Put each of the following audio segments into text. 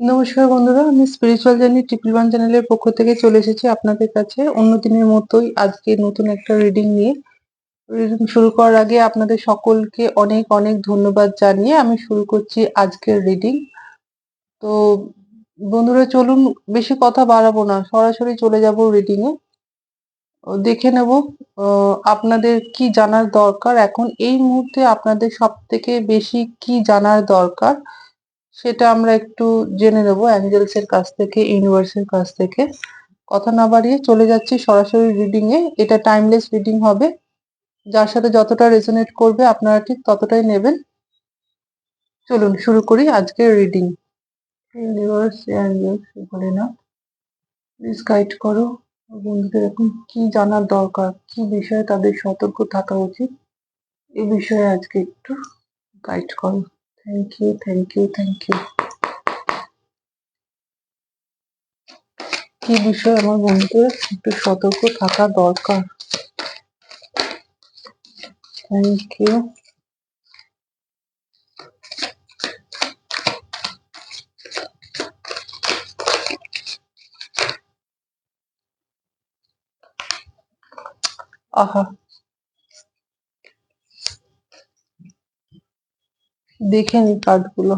নমস্কার বন্ধুরা, আমি স্পিরিচুয়াল জার্নি ট্রিপল ওয়ান চ্যানেলের পক্ষ থেকে চলে এসেছি আপনাদের কাছে। অন্য দিনের মতোই আজকে নতুন একটা রিডিং নিয়ে। রিডিং শুরু করার আগে আপনাদের সকলকে অনেক অনেক ধন্যবাদ জানিয়ে আমি শুরু করছি আজকের রিডিং তো বন্ধুরা, চলুন বেশি কথা বাড়াবো না, সরাসরি চলে যাব রিডিং এ। দেখে নেব আপনাদের কি জানার দরকার। এখন এই মুহূর্তে আপনাদের সব থেকে বেশি কি জানার দরকার? সেটা আমরা একটু জেনে নেব। অ্যাঞ্জেলস এর কাছ থেকে ইউনিভার্সের কাছ থেকে। কথা না বাড়িয়ে চলে যাচ্ছি সরাসরি রিডিং এ। এটা টাইমলেস রিডিং হবে। যার সাথে যতটা রেজোনেট করবে আপনারা ঠিক ততটাই নেবেন। চলুন শুরু করি আজকের রিডিং ইউনিভার্স অ্যাঞ্জেলস বলে না। প্লিজ গাইড করো। বন্ধুদের এখন কি জানার দরকার? কি বিষয়ে তাদের সতর্ক থাকা উচিত? এ বিষয়ে আজকে একটু গাইড করো। Thank you thank you thank you কি বিষয়ে আমার বন্ধুদের একটু সতর্ক থাকা দরকার? থ্যাংক ইউ আহা দেখে নি কার্ডগুলো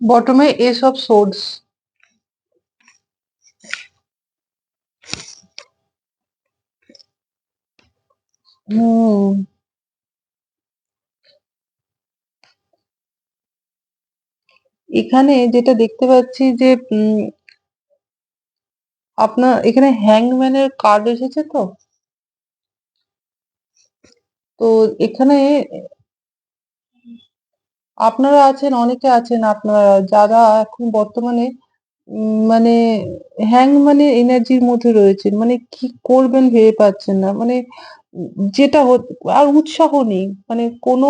বটমে এস অফ সোর্ডস হুম এখানে যেটা দেখতে পাচ্ছি যে উম, আপনার এখানে হ্যাংম্যানের কার্ড এসেছে তো? তো এখানে আপনারা আছেন অনেকে আছেন আপনারা যারা এখন বর্তমানে উম, মানে হ্যাং মানে এনার্জির মধ্যে রয়েছেন মানে কি করবেন ভেবে পাচ্ছেন না। মানে যেটা আর উৎসাহ নেই। মানে কোনো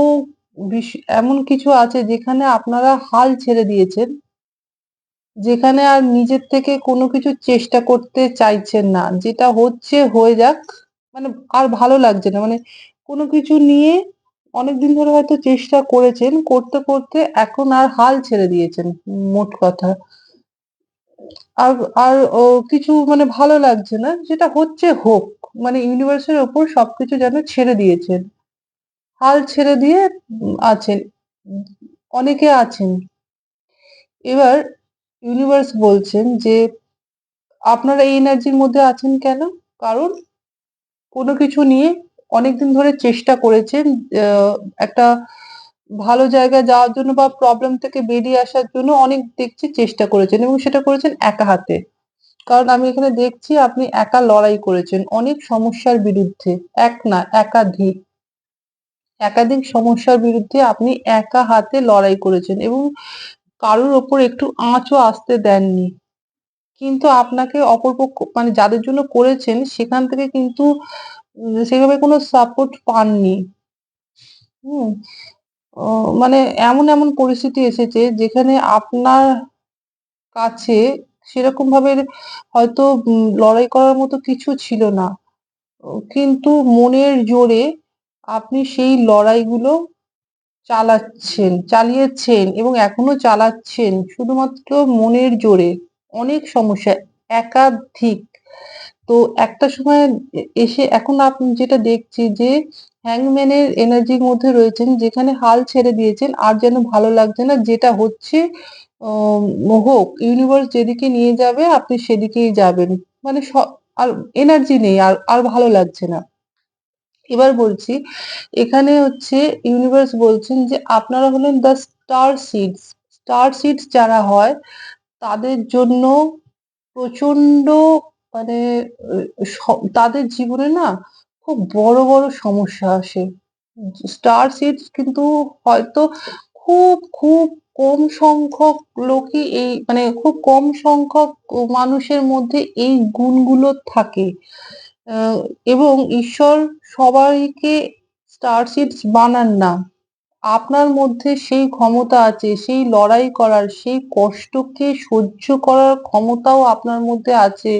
এমন কিছু আছে যেখানে আপনারা হাল ছেড়ে দিয়েছেন, যেখানে আর নিজের থেকে কোনো কিছু চেষ্টা করতে চাইছেন না। যেটা হচ্ছে, হয়ে যাক মানে আর ভালো লাগছে না। মানে কোনো কিছু নিয়ে অনেকদিন ধরে হয়তো চেষ্টা করেছেন, করতে করতে এখন আর হাল ছেড়ে দিয়েছেন, মোট কথা। আর আর, ও কিছু মানে ভালো লাগছে না। যেটা হচ্ছে, হোক। মানে ইউনিভার্সের ওপর সবকিছু যেন ছেড়ে দিয়েছেন। হাল ছেড়ে দিয়ে আছেন, অনেকে আছেন। এবার ইউনিভার্স বলছেন যে, আপনারা এই এনার্জির মধ্যে আছেন কেন? কারণ কোনো কিছু নিয়ে অনেকদিন ধরে চেষ্টা করেছেন একটা ভালো জায়গায় যাওয়ার জন্য বা প্রবলেম থেকে বেরিয়ে আসার জন্য অনেক দেখছি চেষ্টা করেছেন এবং সেটা করেছেন একা হাতে। কারণ আমি এখানে দেখছি আপনি একা লড়াই করেছেন। অনেক সমস্যার বিরুদ্ধে। এক না, একাধিক। একাধিক সমস্যার বিরুদ্ধে আপনি একা হাতে লড়াই করেছেন এবং কারোর ওপর একটু আঁচও আসতে দেননি। কিন্তু আপনাকে অপরপক্ষ মানে যাদের জন্য করেছেন, সেখান থেকে কিন্তু সেভাবে কোনো সাপোর্ট পাননি। হুম মানে এমন এমন পরিস্থিতি এসেছে যেখানে আপনার কাছে সেরকম ভাবে হয়তো লড়াই করার মতো কিছু ছিল না। কিন্তু মনের জোরে আপনি সেই লড়াইগুলো চালাচ্ছেন, চালিয়েছেন এবং এখনও চালাচ্ছেন। শুধুমাত্র মনের জোরে অনেক সমস্যা, একাধিক। তো একটা সময় এসে এখন আপনি যেটা দেখছি যে হ্যাংম্যানের এনার্জির মধ্যে রয়েছেন, যেখানে হাল ছেড়ে দিয়েছেন, আর যেন ভালো লাগছে না, যেটা হচ্ছে হোক ইউনিভার্স যেদিকে নিয়ে যাবে, আপনি সেদিকেই যাবেন। মানে আর এনার্জি নেই, আর আর ভালো লাগছে না। এবার বলছি, এখানে হচ্ছে ইউনিভার্স বলছেন যে, আপনারা হলেন the star seeds star seeds যারা হয়, তাদের জন্য প্রচণ্ড মানে তাদের জীবনে না খুব বড় বড় সমস্যা আসে। স্টার সিডস কিন্তু হয়তো খুব খুব কম সংখ্যক লোকই এই মানে খুব কম সংখ্যক মানুষের মধ্যে এই গুণগুলো থাকে। এবং ঈশ্বর সবাইকে স্টার সিডস বানান না। আপনার মধ্যে সেই ক্ষমতা আছে, সেই লড়াই করার, সেই কষ্টকে সহ্য করার ক্ষমতাও আপনার মধ্যে আছে।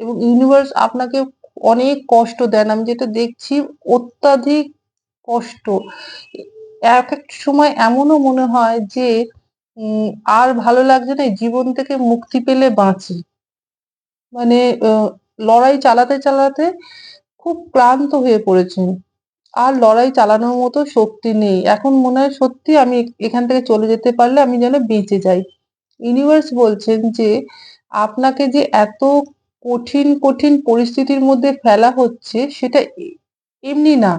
এবং ইউনিভার্স আপনাকে অনেক কষ্ট দেন। আমি যেটা দেখছি, অত্যাধিক কষ্ট। এক এক সময় এমনও মনে হয় যে আর ভালো লাগছে না জীবন থেকে মুক্তি পেলে বাঁচি। মানে লড়াই চালাতে চালাতে খুব ক্লান্ত হয়ে পড়েছেন আর লড়াই চালানোর মতো শক্তি নেই। এখন মনে হয় সত্যি আমি এখান থেকে চলে যেতে পারলে আমি যেন বেঁচে যাই। ইউনিভার্স বলছেন যে, আপনাকে যে এত কঠিন কঠিন পরিস্থিতির মধ্যে ফেলা হচ্ছে, সেটা এমনি না।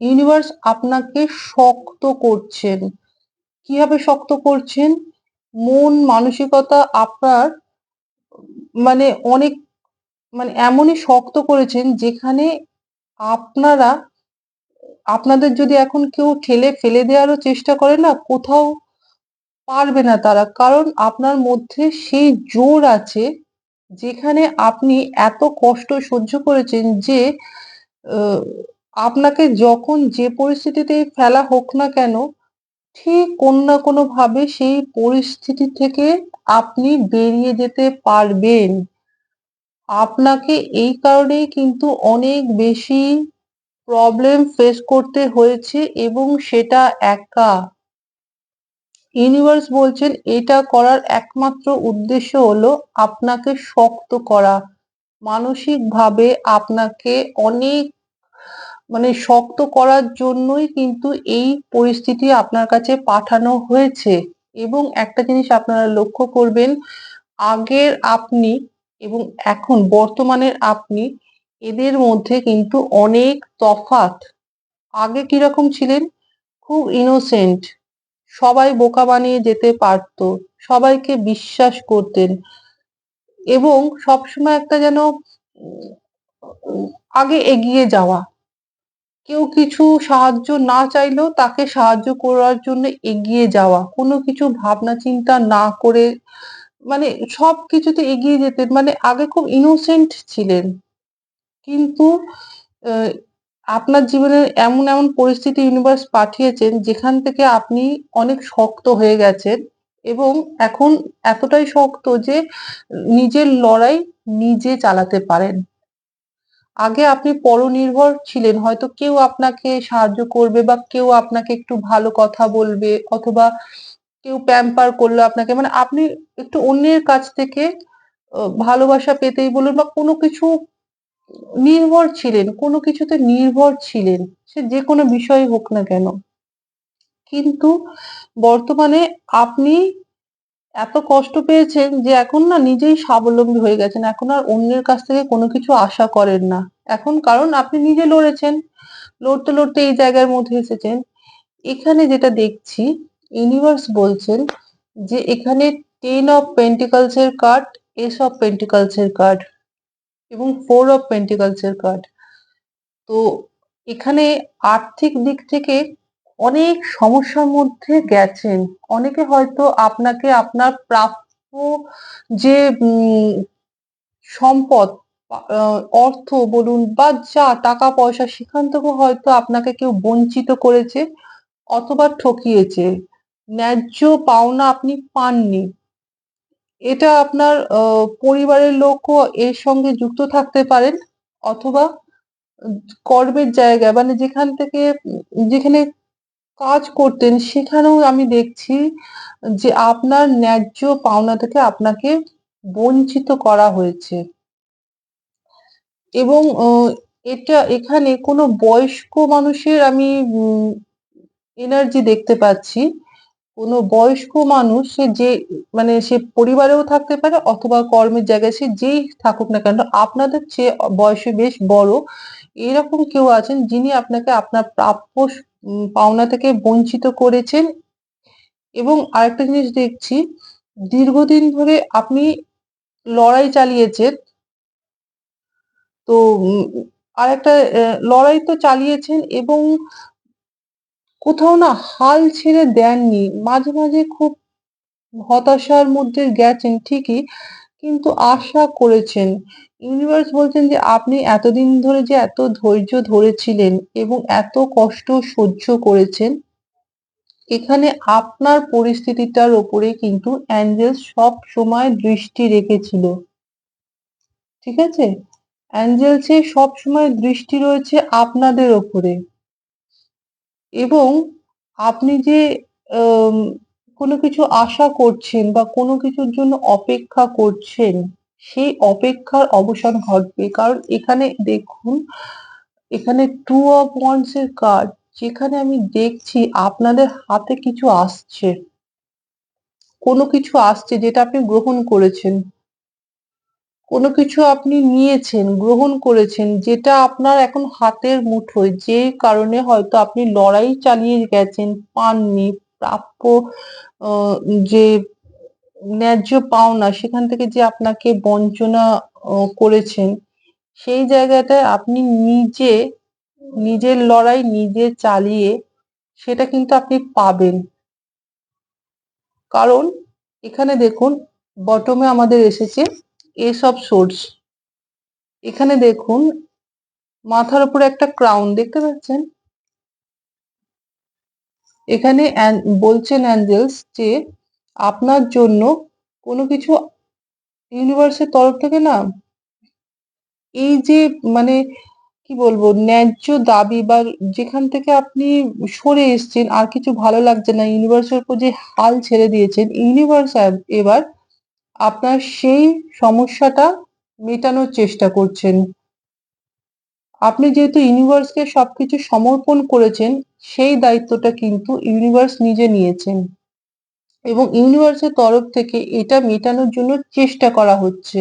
ইউনিভার্স আপনাকে শক্ত করছেন। কীভাবে শক্ত করছেন? মন মানসিকতা আপনার মানে অনেক মানে এমনই শক্ত করেছেন যেখানে আপনারা আপনাদের যদি এখন কেউ ঠেলে ফেলে দেওয়ারও চেষ্টা করে না, কোথাও পারবে না তারা। কারণ আপনার মধ্যে সেই জোর আছে যেখানে আপনি এত কষ্ট সহ্য করেছেন যে আপনাকে যখন যে পরিস্থিতিতে ফেলা হোক না কেন, ঠিক কোনো না কোনো ভাবে সেই পরিস্থিতি থেকে আপনি বেরিয়ে যেতে পারবেন। আপনাকে এই কারণেই কিন্তু অনেক বেশি প্রবলেম ফেস করতে হয়েছে এবং সেটা একা। ইউনিভার্স বলছেন, এটা করার একমাত্র উদ্দেশ্য হলো আপনাকে শক্ত করা। মানসিকভাবে আপনাকে অনেক মানে শক্ত করার জন্যই কিন্তু এই পরিস্থিতি আপনার কাছে পাঠানো হয়েছে। এবং একটা জিনিস আপনারা লক্ষ্য করবেন, আগের আপনি এবং এখন বর্তমানের আপনি এদের মধ্যে কিন্তু অনেক তফাৎ। আগে কীরকম ছিলেন? খুব ইনোসেন্ট সবাই বোকা বানিয়ে যেতে পারতো, সবাইকে বিশ্বাস করতেন। এবং সবসময় একটা যেন আগে এগিয়ে যাওয়া। কেউ কিছু সাহায্য না চাইলেও তাকে সাহায্য করার জন্য এগিয়ে যাওয়া, কোনো কিছু ভাবনা চিন্তা না করে মানে সব কিছুতে এগিয়ে যেতেন মানে আগে খুব ইনোসেন্ট ছিলেন। কিন্তু আপনার জীবনে এমন এমন পরিস্থিতি ইউনিভার্স পাঠিয়েছেন যেখান থেকে আপনি অনেক শক্ত হয়ে গেছেন এবং এখন এতটাই শক্ত যে নিজের লড়াই নিজে চালাতে পারেন। আগে আপনি পরনির্ভর ছিলেন, হয়তো কেউ আপনাকে সাহায্য করবে বা কেউ আপনাকে একটু ভালো কথা বলবে অথবা কেউ প্যাম্পার করল আপনাকে। মানে আপনি একটু অন্যের কাছ থেকে ভালোবাসা পেতেই বলুন বা কোনো কিছু নির্ভর ছিলেন, কোনো কিছুতে নির্ভর ছিলেন, সে যে কোনো বিষয় হোক না কেন। কিন্তু বর্তমানে আপনি এত কষ্ট পেয়েছেন যে এখন না নিজেই স্বাবলম্বী হয়ে গেছেন। এখন আর অন্যের কাছ থেকে কোনো কিছু আশা করেন না। এখন কারণ আপনি নিজে লড়েছেন, লড়তে লড়তে এই জায়গার মধ্যে এসেছেন। এখানে যেটা দেখছি ইউনিভার্স বলছেন যে এখানে টেন অফ পেন্টিকলস এর কার্ড এস অফ পেন্টিকলস এর কার্ড এবং ফোর অফ পেন্টিকলস এর কার্ড তো এখানে আর্থিক দিক থেকে অনেক সমস্যার মধ্যে গেছেন। অনেকে হয়তো আপনাকে আপনার প্রাপ্য যে সম্পদ অর্থ বলুন বা যা টাকা পয়সা সেখান থেকেও হয়তো আপনাকে কেউ বঞ্চিত করেছে অথবা ঠকিয়েছে। ন্যায্য পাওনা আপনি পাননি। এটা আপনার পরিবারের লোকও এর সঙ্গে যুক্ত থাকতে পারেন অথবা কর্মের জায়গা মানে যেখান থেকে, যেখানে কাজ করতেন, সেখানেও আমি দেখছি যে আপনার ন্যায্য পাওনা থেকে আপনাকে বঞ্চিত করা হয়েছে। এবং এটা এখানে কোনো বয়স্ক মানুষের আমি এনার্জি দেখতে পাচ্ছি। কোনো বয়স্ক মানুষ সে যে মানে সে পরিবারেও থাকতে পারে অথবা কর্মের জায়গায় সে যেই থাকুক না কেন, আপনাদের চেয়ে বয়সে বেশ বড়। এরকম কেউ আছেন যিনি আপনাকে আপনার প্রাপ্য পাওনা থেকে বঞ্চিত করেছেন। এবং আরেকটা জিনিস দেখছি দীর্ঘদিন ধরে আপনি লড়াই চালিয়েছেন। তো আরেকটা আহ, লড়াই তো চালিয়েছেন এবং কোথাও না হাল ছেড়ে দেননি। মাঝে মাঝে খুব হতাশার মধ্যে গেছেন ঠিকই। কিন্তু আশা করেছেন। ইউনিভার্স বলছেন যে, আপনি এতদিন ধরে যে এত ধৈর্য ধরেছিলেন এবং এত কষ্ট সহ্য করেছেন, এখানে আপনার পরিস্থিতিটার ওপরে কিন্তু অ্যাঞ্জেল সব সময় দৃষ্টি রেখেছিল। ঠিক আছে? অ্যাঞ্জেলসে সব সময় দৃষ্টি রয়েছে আপনাদের ওপরে। এবং আপনি যে কোনো কিছু আশা করছেন বা কোনো কিছুর জন্য অপেক্ষা করছেন, সেই অপেক্ষার অবসান ঘটবে। কারণ এখানে দেখুন, এখানে টু অফ ওয়ান্স এর কার্ড যেখানে আমি দেখছি আপনাদের হাতে কিছু আসছে। কোনো কিছু আসছে যেটা আপনি গ্রহণ করেছেন। কোনো কিছু আপনি নিয়েছেন, গ্রহণ করেছেন, যেটা আপনার এখন হাতের মুঠোয়। যে কারণে হয়তো আপনি লড়াই চালিয়ে গেছেন, পাননি প্রাপ্য যে ন্যায্য পাওনা সেখান থেকে যে আপনাকে বঞ্চনা করেছেন, সেই জায়গাটায় আপনি নিজে, নিজের লড়াই নিজে চালিয়ে সেটা কিন্তু আপনি পাবেন। কারণ এখানে দেখুন বটমে আমাদের এসেছে এসব সোর্স এখানে দেখুন, মাথার উপরে একটা ক্রাউন দেখতে পাচ্ছেন? এখানে বলছেন অ্যাঞ্জেলস যে আপনার জন্য কোনো কিছু ইউনিভার্সের তরফ থেকে না, এই যে মানে কি বলব, ন্যায্য দাবি বা যেখান থেকে আপনি সরে এসছেন, আর কিছু ভালো লাগছে না, ইউনিভার্সের উপর যে হাল ছেড়ে দিয়েছেন, ইউনিভার্স এবার আপনার সেই সমস্যাটা মেটানোর চেষ্টা করছেন। আপনি যেহেতু ইউনিভার্সকে সবকিছু সমর্পণ করেছেন সেই দায়িত্বটা কিন্তু ইউনিভার্স নিজে নিয়েছেন। এবং ইউনিভার্সের তরফ থেকে এটা মেটানোর জন্য চেষ্টা করা হচ্ছে।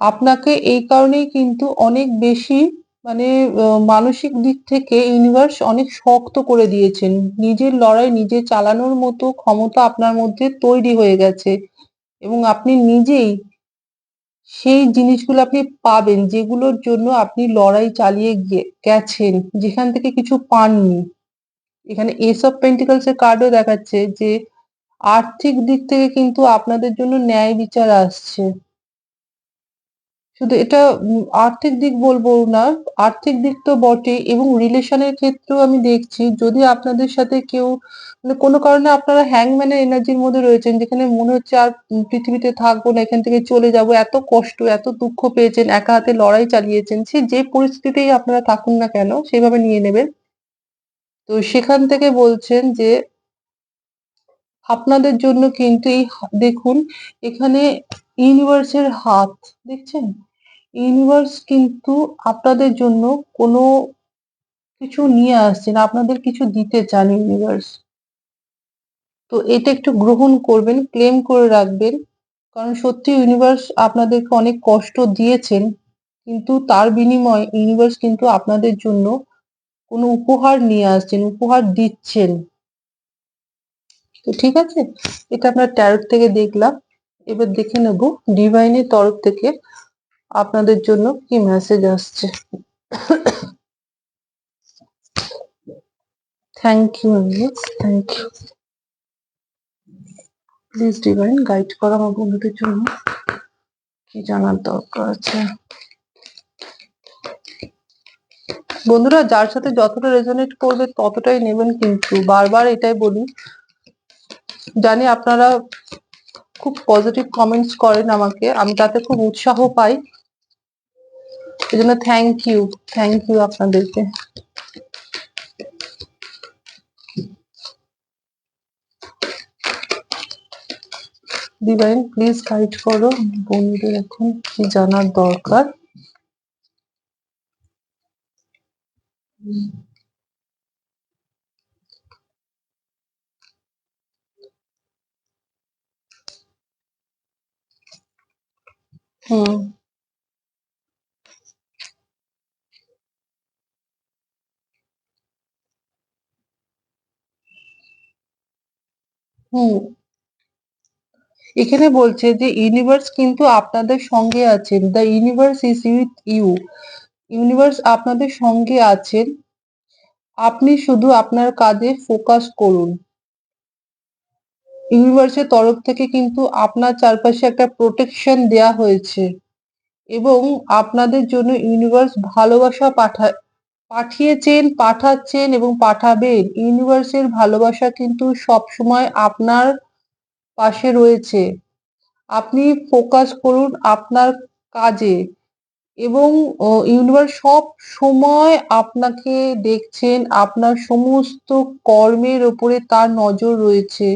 আপনাকে এই কারণেই কিন্তু অনেক বেশি মানে মানসিক দিক থেকে ইউনিভার্স অনেক শক্ত করে দিয়েছেন। নিজের লড়াই, নিজে চালানোর মতো ক্ষমতা আপনার মধ্যে তৈরি হয়ে গেছে। এবং আপনি নিজেই সেই জিনিসগুলো আপনি পাবেন যেগুলোর জন্য আপনি লড়াই চালিয়ে গেছেন, যেখান থেকে কিছু পাননি। এখানে এস অফ পেন্টিকলস এর কার্ডও দেখাচ্ছে যে আর্থিক দিক থেকে কিন্তু আপনাদের জন্য ন্যায় বিচার আসছে। শুধু এটা আর্থিক দিক বলব না, আর্থিক দিক তো বটেই এবং রিলেশনের ক্ষেত্রেও আমি দেখছি, যদি আপনাদের সাথে কেউ মানে কোনো কারণে আপনারা হ্যাংম্যানের এনার্জির মধ্যে রয়েছেন, যেখানে মনে হচ্ছে আর পৃথিবীতে থাকব না, এখান থেকে চলে যাব, এত কষ্ট, এত দুঃখ পেয়েছেন, একা হাতে লড়াই চালিয়েছেন, সে যে পরিস্থিতিতেই আপনারা থাকুন না কেন, সেভাবে নিয়ে নেবেন। তো সেখান থেকে বলছেন যে, আপনাদের জন্য কিন্তু এই দেখুন, এখানে ইউনিভার্সের হাত, দেখছেন? ইউনিভার্স কিন্তু আপনাদের জন্য কোনো কিছু নিয়ে আসছেন আপনাদের কিছু দিতে চান ইউনিভার্স তো এটা একটু গ্রহণ করবেন ক্লেম করে রাখবেন, কারণ সত্যি ইউনিভার্স আপনাদেরকে অনেক কষ্ট দিয়েছেন, কিন্তু তার বিনিময়ে ইউনিভার্স কিন্তু আপনাদের জন্য কোনো উপহার নিয়ে আসছেন, উপহার দিচ্ছেন। তো ঠিক আছে? এটা আমরা ট্যারোট থেকে দেখলাম। এবার দেখে নেব ডিভাইনের তরফ থেকে আপনাদের জন্য কি মেসেজ আসছে? Thank you thank you please divine guide করো আমার বন্ধুদের জন্য। কি জানার দরকার আছে? বন্ধুরা, যার সাথে যতটা রেজোনেট করবে, ততটাই নেবেন কিন্তু বারবার এটাই বলি। জানি আপনারা খুব পজিটিভ কমেন্টস করেন আমাকে। আমি তাতে খুব উৎসাহ পাই। এই জন্য থ্যাংক ইউ থ্যাংক ইউ আপনাদেরকে ডিভাইন প্লিজ গাইড করো বন্ধুদের এখন কি জানার দরকার হুম হুম। এখানে বলছে যে ইউনিভার্স কিন্তু আপনাদের সঙ্গে আছেন। The universe is with you universe আপনাদের সঙ্গে আছেন। আপনি শুধু আপনার কাজে ফোকাস করুন। ইউনিভার্সের তরফ থেকে কিন্তু আপনার চারপাশে একটা প্রোটেকশন দেয়া হয়েছে এবং আপনাদের জন্য ইউনিভার্স ভালোবাসা পাঠায় পাঠিয়েছেন, পাঠাচ্ছেন এবং পাঠাবেন। ইউনিভার্সের ভালোবাসা কিন্তু সবসময় আপনার পাশে রয়েছে। আপনি ফোকাস করুন আপনার কাজে এবং ইউনিভার্স সব সময় আপনাকে দেখছেন, আপনার সমস্ত কর্মের ওপরে তার নজর রয়েছে।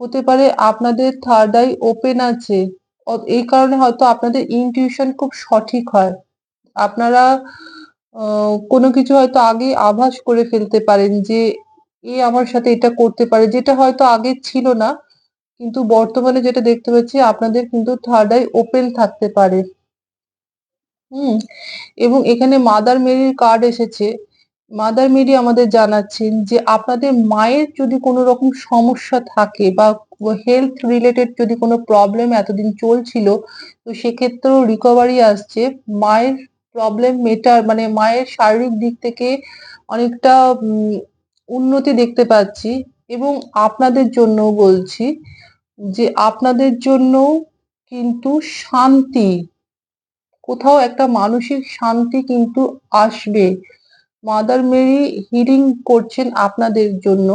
হতে পারে আপনাদের থার্ড আই ওপেন আছে। এই কারণে হয়তো আপনাদের ইনটিউশন খুব সঠিক হয়। আপনারা কোনো কিছু হয়তো আগে আভাস করে ফেলতে পারেন যে, এ আমার সাথে এটা করতে পারে, যেটা হয়তো আগে ছিল না। কিন্তু বর্তমানে যেটা দেখতে পাচ্ছি, আপনাদের কিন্তু থার্ড আই ওপেন থাকতে পারে। হুম, এবং এখানে মাদার মেরির কার্ড এসেছে। মাদার মেরি আমাদের জানাচ্ছেন যে, আপনাদের মায়ের যদি কোনো রকম সমস্যা থাকে বা হেলথ রিলেটেড যদি কোনো প্রবলেম এতদিন চলছিল, তো সেক্ষেত্রেও রিকভারি আসছে। মায়ের প্রবলেম মেটার মানে মায়ের শারীরিক দিক থেকে অনেকটা উন্নতি দেখতে পাচ্ছি এবং আপনাদের জন্য বলছি যে আপনাদের জন্য কিন্তু শান্তি, কোথাও একটা মানসিক শান্তি কিন্তু আসবে। মাদার মেরি হিলিং করছেন আপনাদের জন্য।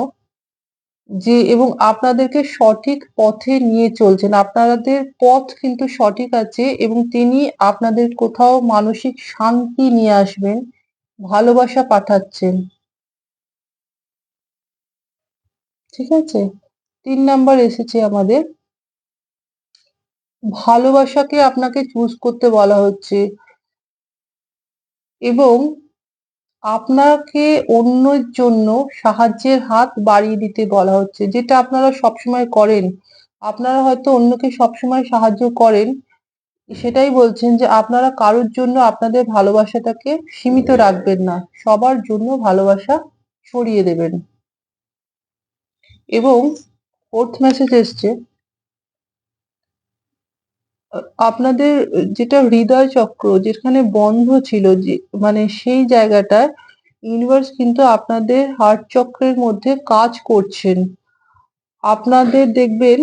যে, এবং আপনাদেরকে সঠিক পথে নিয়ে চলছেন। আপনাদের পথ কিন্তু সঠিক আছে এবং তিনি আপনাদের কোথাও মানসিক শান্তি নিয়ে আসবেন, ভালোবাসা পাঠাচ্ছেন। ঠিক আছে? তিন নাম্বার এসেছে আমাদের। ভালোবাসাকে আপনাকে চুজ করতে বলা হচ্ছে এবং আপনাকে অন্যের জন্য সাহায্যের হাত বাড়িয়ে দিতে বলা হচ্ছে, যেটা আপনারা সবসময় করেন। আপনারা হয়তো অন্যকে সবসময় সাহায্য করেন। সেটাই বলছেন যে আপনারা কারোর জন্য আপনাদের ভালোবাসাটাকে সীমিত রাখবেন না, সবার জন্য ভালোবাসা ছড়িয়ে দেবেন। এবং ফোর্থ মেসেজ এসছে আপনাদের যেটা হৃদয় চক্র, যেখানে বন্ধ ছিল, যে মানে সেই জায়গাটায় ইউনিভার্স কিন্তু আপনাদের হার্ট চক্রের মধ্যে কাজ করছেন। আপনাদের দেখবেন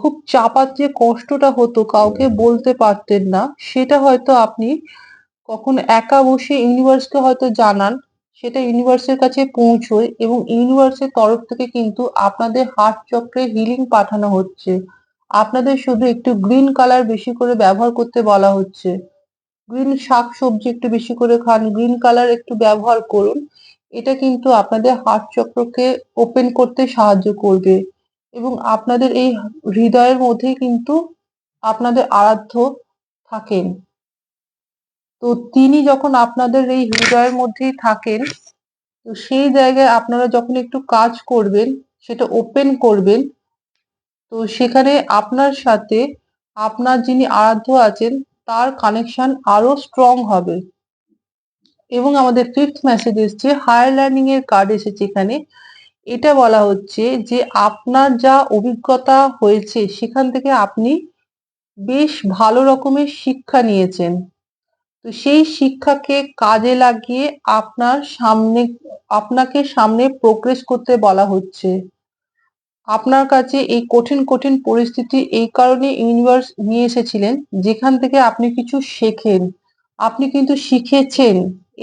খুব চাপার যে কষ্টটা হতো, কাউকে বলতে পারতেন না, সেটা হয়তো আপনি কখন একা বসে ইউনিভার্সকে হয়তো জানান, সেটা ইউনিভার্সের কাছে পৌঁছয় এবং ইউনিভার্সের তরফ থেকে কিন্তু আপনাদের হার্ট চক্রে হিলিং পাঠানো হচ্ছে। আপনাদের শুধু একটু গ্রিন কালার বেশি করে ব্যবহার করতে বলা হচ্ছে। গ্রিন শাক সবজি একটু বেশি করে খান গ্রিন কালার একটু ব্যবহার করুন। এটা কিন্তু আপনাদের হার্ট চক্রকে ওপেন করতে সাহায্য করবে এবং আপনাদের এই হৃদয়ের মধ্যেই কিন্তু আপনাদের আরাধ্য থাকেন। তো তিনি যখন আপনাদের এই হৃদয়ের মধ্যেই থাকেন, তো সেই জায়গায় আপনারা যখন একটু কাজ করবেন, সেটা ওপেন করবেন তো সেখানে আপনার সাথে আপনার যিনি আরাধ্য আছেন, তার কানেকশন আরও স্ট্রং হবে। এবং আমাদের ফিফথ মেসেজ এসছে হায়ার লার্নিং এর কার্ড এসেছে এখানে। এটা বলা হচ্ছে যে আপনার যা অভিজ্ঞতা হয়েছে, সেখান থেকে আপনি বেশ ভালো রকমের শিক্ষা নিয়েছেন। তো সেই শিক্ষাকে কাজে লাগিয়ে আপনার সামনে, আপনাকে সামনে প্রোগ্রেস করতে বলা হচ্ছে। আপনার কাছে এই কঠিন কঠিন পরিস্থিতি এই কারণে ইউনিভার্স নিয়ে এসেছিলেন, যেখান থেকে আপনি কিছু শেখেন। আপনি কিন্তু শিখেছেন।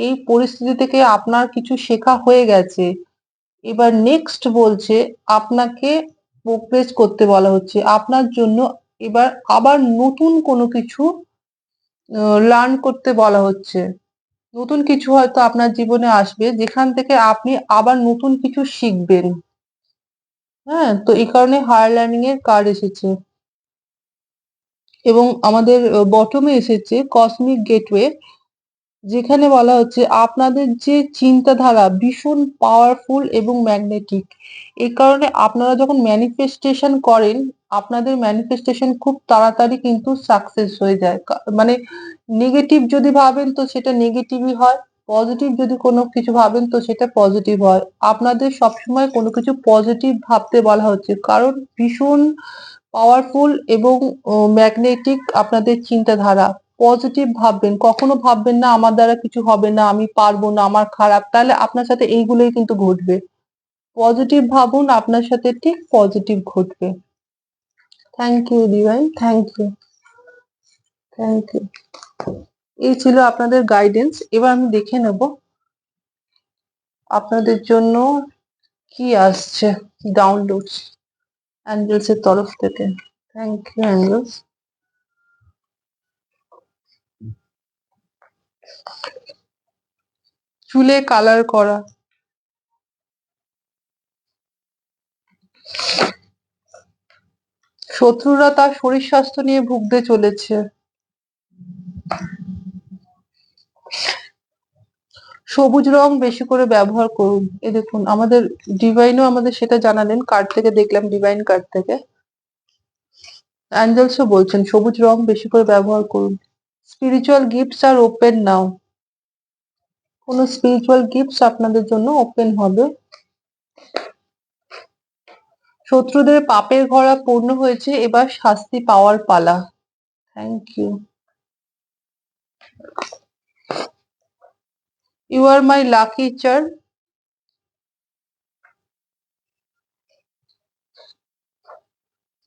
এই পরিস্থিতি থেকে আপনার কিছু শেখা হয়ে গেছে। এবার নেক্সট বলছে, আপনাকে প্রোগ্রেস করতে বলা হচ্ছে। আপনার জন্য এবার আবার নতুন কোনো কিছু লার্ন করতে বলা হচ্ছে। নতুন কিছু হয়তো আপনার জীবনে আসবে, যেখান থেকে আপনি আবার নতুন কিছু শিখবেন। হ্যাঁ তো এই কারণে হায়ার লার্নিং এর কার্ড এসেছে। এবং আমাদের বটমে এসেছে কসমিক গেটওয়ে যেখানে বলা হচ্ছে আপনাদের যে চিন্তাধারা ভীষণ পাওয়ারফুল এবং ম্যাগনেটিক এই কারণে আপনারা যখন ম্যানিফেস্টেশন করেন, আপনাদের ম্যানিফেস্টেশন খুব তাড়াতাড়ি কিন্তু সাকসেস হয়ে যায়। মানে নেগেটিভ যদি ভাবেন তো সেটা নেগেটিভই হয়। পজিটিভ যদি কোনো কিছু ভাবেন তো সেটা পজিটিভ হয়। আপনাদের সবসময় কোনো কিছু পজিটিভ ভাবতে বলা হচ্ছে। কারণ ভীষণ পাওয়ারফুল এবং ম্যাগনেটিক আপনাদের চিন্তাধারা। পজিটিভ ভাববেন। কখনো ভাববেন না, আমার দ্বারা কিছু হবে না, আমি পারব না, আমার খারাপ। তাহলে আপনার সাথে এইগুলোই কিন্তু ঘটবে। পজিটিভ ভাবুন, আপনার সাথে ঠিক পজিটিভ ঘটবে। Thank you divine thank you thank you এই ছিল আপনাদের গাইডেন্স এবার আমি দেখে নেব আপনাদের জন্য কি আসছে ডাউনলোডস অ্যাঞ্জেলস এর তরফ থেকে। থ্যাংক ইউ অ্যাঞ্জেলস চুলে কালার করা। শত্রুরা তার শরীর স্বাস্থ্য নিয়ে ভুগতে চলেছে। সবুজ রং বেশি করে ব্যবহার করুন। এ দেখুন, আমাদের ডিভাইনও আমাদের সেটা জানালেন কার্ড থেকে দেখলাম ডিভাইন কার্ড থেকে। অ্যাঞ্জেলসও বলছেন, সবুজ রং বেশি করে ব্যবহার করুন। স্পিরিচুয়াল গিফটস আর ওপেন নাও কোনো স্পিরিচুয়াল গিফটস আপনাদের জন্য ওপেন হবে। শত্রুদের পাপের ঘোড়া পূর্ণ হয়েছে, এবার শাস্তি পাওয়ার পালা। Thank you you are my lucky চার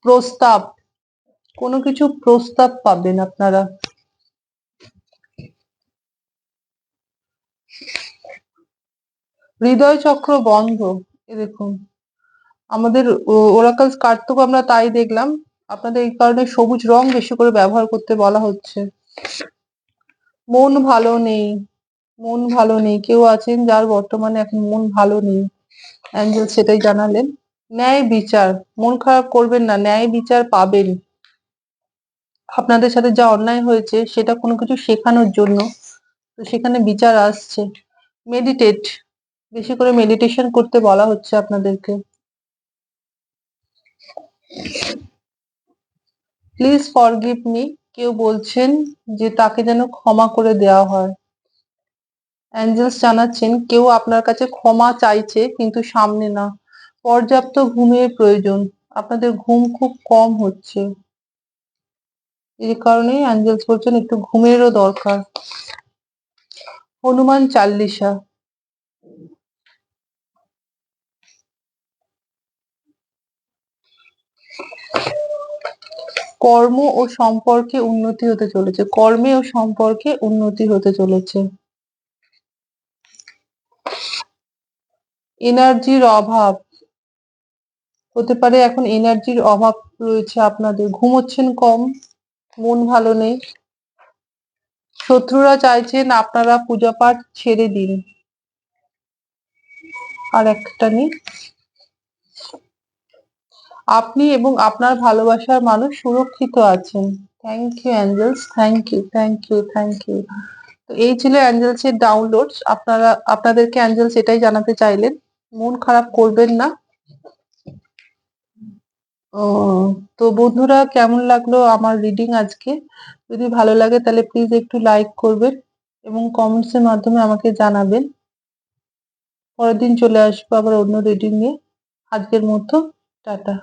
প্রস্তাব। কোনো কিছু প্রস্তাব পাবেন আপনারা। হৃদয় চক্র বন্ধ। দেখুন। আমাদের ওরাকালস কার্ড থেকেও আমরা তাই দেখলাম। আপনাদের এই কারণে সবুজ রং বেশি করে ব্যবহার করতে বলা হচ্ছে। মন ভালো নেই। মন ভালো নেই, কেউ আছেন যার বর্তমানে এখন মন ভালো নেই। অ্যাঞ্জেল সেটাই জানালেন। ন্যায় বিচার, মন খারাপ করবেন না, ন্যায় বিচার পাবেন। আপনাদের সাথে যা অন্যায় হয়েছে সেটা কোনো কিছু শেখানোর জন্য তো সেখানে বিচার আসছে। মেডিটেট, বেশি করে মেডিটেশন করতে বলা হচ্ছে আপনাদেরকে। প্লিজ ফরগিভ মি কেউ বলছেন যে তাকে যেন ক্ষমা করে দেওয়া হয়। অ্যাঞ্জেলস জানাচ্ছেন, কেউ আপনার কাছে ক্ষমা চাইছে, কিন্তু সামনে না। পর্যাপ্ত ঘুমের প্রয়োজন। আপনাদের ঘুম খুব কম হচ্ছে। এই কারণে অ্যাঞ্জেলস বলছেন, একটু ঘুমেরও দরকার। হনুমান চাল্লিশা। কর্ম ও সম্পর্কে উন্নতি হতে চলেছে। কর্মে ও সম্পর্কে উন্নতি হতে চলেছে। এনার্জির অভাব। হতে পারে এখন এনার্জির অভাব রয়েছে আপনাদের। ঘুমোচ্ছেন কম, মন ভালো নেই। শত্রুরা চাইছেন আপনারা পূজা পাঠ ছেড়ে দিন। আর একটা নিই। আপনি এবং আপনার ভালোবাসার মানুষ সুরক্ষিত আছেন। Thank you angels thank you thank you thank you তো এই ছিল অ্যাঞ্জেলস এর আপনারা, আপনাদেরকে অ্যাঞ্জেলস এটাই জানাতে চাইলেন। মন খারাপ করবেন না। তো বন্ধুরা কেমন লাগল আমার রিডিং আজকে? যদি ভালো লাগে তাহলে প্লিজ একটু লাইক করবেন এবং কমেন্টস এর মাধ্যমে আমাকে জানাবেন। পরের দিন চলে আসব আবার অন্য রিডিং নিয়ে আজকের মতো, টাটা।